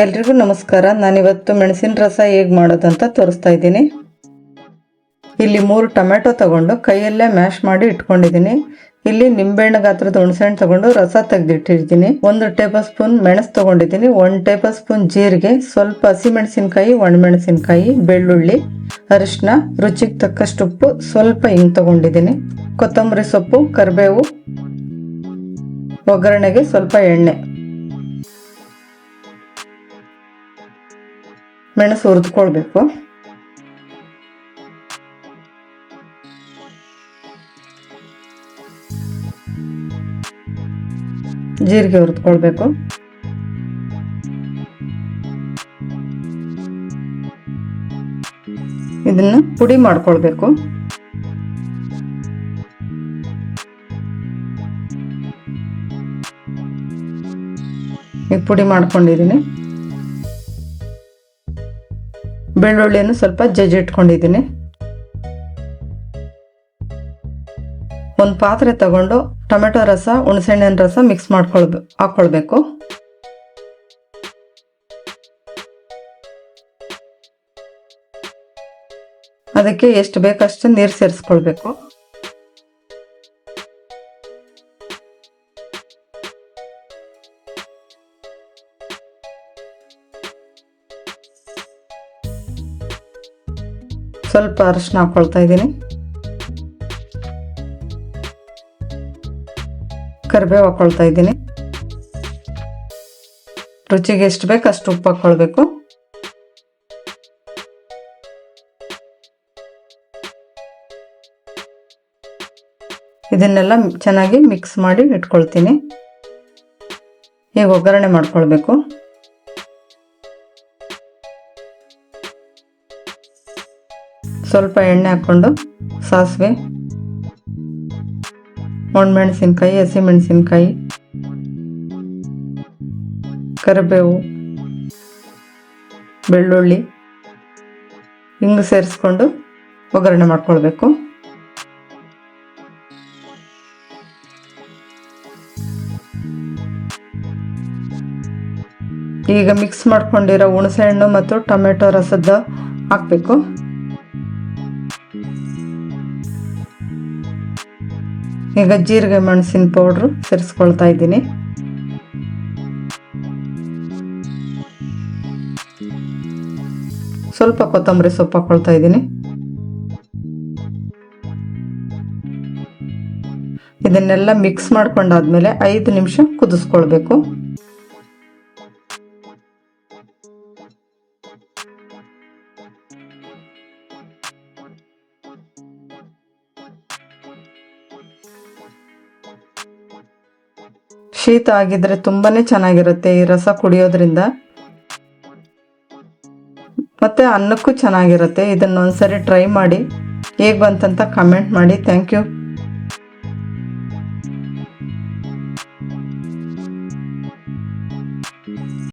ಎಲ್ರಿಗೂ ನಮಸ್ಕಾರ. ನಾನಿವತ್ತು ಮೆಣಸಿನ ರಸ ಹೇಗೆ ಮಾಡೋದಂತ ತೋರಿಸ್ತಾ ಇದ್ದೀನಿ. ಇಲ್ಲಿ ಮೂರು ಟೊಮೆಟೊ ತಗೊಂಡು ಕೈಯಲ್ಲೇ ಮ್ಯಾಶ್ ಮಾಡಿ ಇಟ್ಕೊಂಡಿದ್ದೀನಿ. ಇಲ್ಲಿ ನಿಂಬೆಹಣ್ಣು ಗಾತ್ರದ ಹುಣಸೆಹಣ್ಣು ತಗೊಂಡು ರಸ ತೆಗೆದಿಟ್ಟಿರ್ತೀನಿ. ಒಂದು ಟೇಬಲ್ ಸ್ಪೂನ್ ಮೆಣಸು ತಗೊಂಡಿದ್ದೀನಿ. ಒಂದು ಟೇಬಲ್ ಸ್ಪೂನ್ ಜೀರಿಗೆ, ಸ್ವಲ್ಪ ಹಸಿಮೆಣಸಿನ್ಕಾಯಿ, ಒಣಮೆಣಸಿನ್ಕಾಯಿ, ಬೆಳ್ಳುಳ್ಳಿ ಅರಿಶಿನ ರುಚಿಗೆ ತಕ್ಕಷ್ಟು ಉಪ್ಪು, ಸ್ವಲ್ಪ ಹಿಂಗ್ ತಗೊಂಡಿದ್ದೀನಿ. ಕೊತ್ತಂಬರಿ ಸೊಪ್ಪು, ಕರಿಬೇವು, ಒಗ್ಗರಣೆಗೆ ಸ್ವಲ್ಪ ಎಣ್ಣೆ. ಮೆಣಸು ಹುರಿದ್ಕೊಳ್ಬೇಕು. ಜೀರಿಗೆ ಹುರಿದ್ಕೊಳ್ಬೇಕು. ಇದನ್ನು ಪುಡಿ ಮಾಡ್ಕೊಳ್ಬೇಕು. ಈಗ ಪುಡಿ ಮಾಡ್ಕೊಂಡಿದ್ದೀನಿ ಬೆಳ್ಳುಳ್ಳಿಯನ್ನು ಸ್ವಲ್ಪ ಜಜ್ಜಿ ಇಟ್ಕೊಂಡಿದ್ದೀನಿ. ಒಂದು ಪಾತ್ರೆ ತಗೊಂಡು ಟೊಮೆಟೊ ರಸ, ಹುಣಸೆಹಣ್ಣಿನ ರಸ ಮಿಕ್ಸ್ ಮಾಡ್ಕೊಳ್ಬೇಕು ಹಾಕ್ಕೊಳ್ಬೇಕು ಅದಕ್ಕೆ ಎಷ್ಟು ಬೇಕಷ್ಟು ನೀರು ಸೇರಿಸ್ಕೊಳ್ಬೇಕು. ಸ್ವಲ್ಪ ಅರಿಶಿನ ಹಾಕ್ಕೊಳ್ತಾ ಇದ್ದೀನಿ. ಕರಿಬೇವು ಹಾಕ್ಕೊಳ್ತಾ ಇದ್ದೀನಿ. ರುಚಿಗೆ ಎಷ್ಟು ಬೇಕು ಅಷ್ಟು ಉಪ್ಪು ಹಾಕ್ಕೊಳ್ಬೇಕು ಇದನ್ನೆಲ್ಲ ಚೆನ್ನಾಗಿ ಮಿಕ್ಸ್ ಮಾಡಿ ಇಟ್ಕೊಳ್ತೀನಿ. ಈಗ ಒಗ್ಗರಣೆ ಮಾಡ್ಕೊಳ್ಬೇಕು. ಸ್ವಲ್ಪ ಎಣ್ಣೆ ಹಾಕ್ಕೊಂಡು ಸಾಸಿವೆ, ಒಣಮೆಣಸಿನ್ಕಾಯಿ, ಹಸಿಮೆಣಸಿನ್ಕಾಯಿ, ಕರಿಬೇವು, ಬೆಳ್ಳುಳ್ಳಿ ಹಿಂಗೆ ಸೇರಿಸ್ಕೊಂಡು ಒಗ್ಗರಣೆ ಮಾಡ್ಕೊಳ್ಬೇಕು. ಈಗ ಮಿಕ್ಸ್ ಮಾಡ್ಕೊಂಡಿರೋ ಹುಣಸೆಹಣ್ಣು ಮತ್ತು ಟೊಮೆಟೊ ರಸದ ಹಾಕಬೇಕು. ಈಗ ಜೀರಿಗೆ ಮೆಣಸಿನ ಪೌಡ್ರು ಸೇರಿಸ್ಕೊಳ್ತಾ ಇದ್ದೀನಿ. ಸ್ವಲ್ಪ ಕೊತ್ತಂಬರಿ ಸೊಪ್ಪು ಹಾಕೊಳ್ತಾ ಇದ್ದೀನಿ. ಇದನ್ನೆಲ್ಲ ಮಿಕ್ಸ್ ಮಾಡ್ಕೊಂಡಾದ್ಮೇಲೆ ಐದು ನಿಮಿಷ ಕುದಿಸ್ಕೊಳ್ಬೇಕು. ಶೀತ ಆಗಿದ್ರೆ ತುಂಬಾನೇ ಚೆನ್ನಾಗಿರುತ್ತೆ ಈ ರಸ ಕುಡಿಯೋದ್ರಿಂದ. ಮತ್ತೆ ಅನ್ನಕ್ಕೂ ಚೆನ್ನಾಗಿರುತ್ತೆ. ಇದನ್ನ ಒಂದ್ಸರಿ ಟ್ರೈ ಮಾಡಿ. ಹೇಗೆ ಬಂತಂತ ಕಮೆಂಟ್ ಮಾಡಿ. Thank you